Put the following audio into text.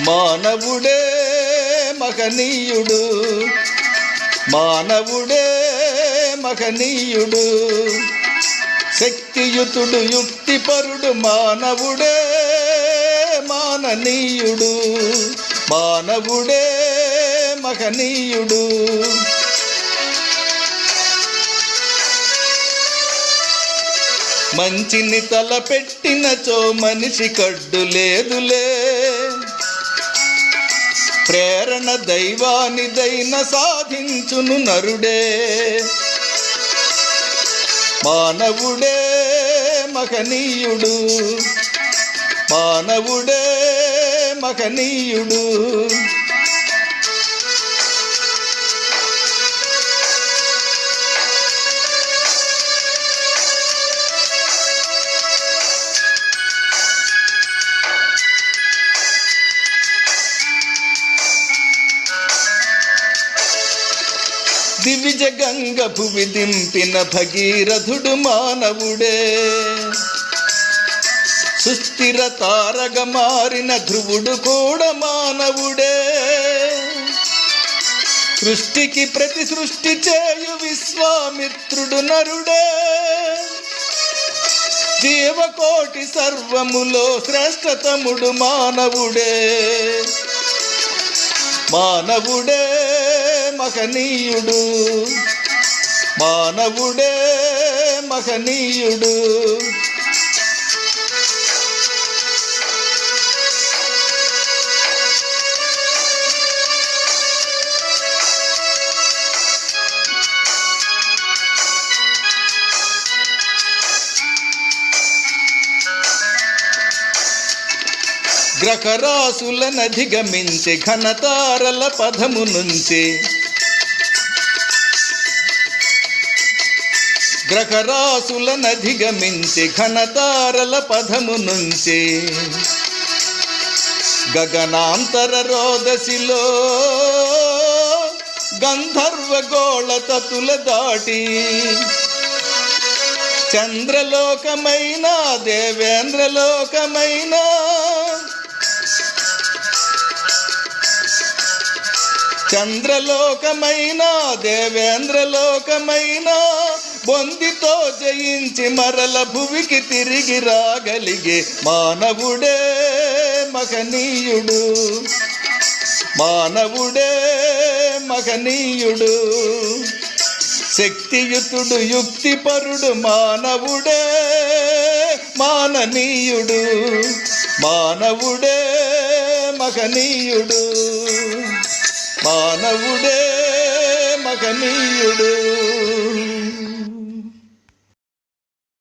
మానవుడే మహనీయుడు. మానవుడే మహనీయుడు. శక్తియుతుడు యుక్తిపరుడు మానవుడే మాననీయుడు. మానవుడే మహనీయుడు. మంచిని తలపెట్టినచో మనిషి కడ్డు లేదులే. ప్రేరణ దైవానిదైన సాధించును నరుడే. మానవుడే మహనీయుడు. మానవుడే మహనీయుడు. దివిజ గంగ భువి దింపిన భగీరథుడు మానవుడే. సుస్థిర తారగ మారిన ధ్రువుడు కూడా మానవుడే. సృష్టికి ప్రతి సృష్టి చేయు విశ్వామిత్రుడు నరుడే. జీవకోటి సర్వములో శ్రేష్టతముడు మానవుడే. మానవుడే. మహనీయుడు. మానవుడే మహనీయుడు. గ్రహరాసులనధిగమించి ఘనతారల పదము నుంచి గ్రహరాసులనధిగమించి ఘనతారల పదము నుంచే. గగనాంతర రోదసిలో గంధర్వ గోళ తతుల దాటి. చంద్రలోకమైన దేవేంద్రలోకమైన. చంద్రలోకమైన దేవేంద్రలోకమైన. బొందితో జయించి మరల భువికి తిరిగి రాగలిగే మానవుడే మహనీయుడు. మానవుడే మహనీయుడు. శక్తియుతుడు యుక్తిపరుడు మానవుడే మాననీయుడు. మానవుడే మహనీయుడు. మానవుడే మహనీయుడు.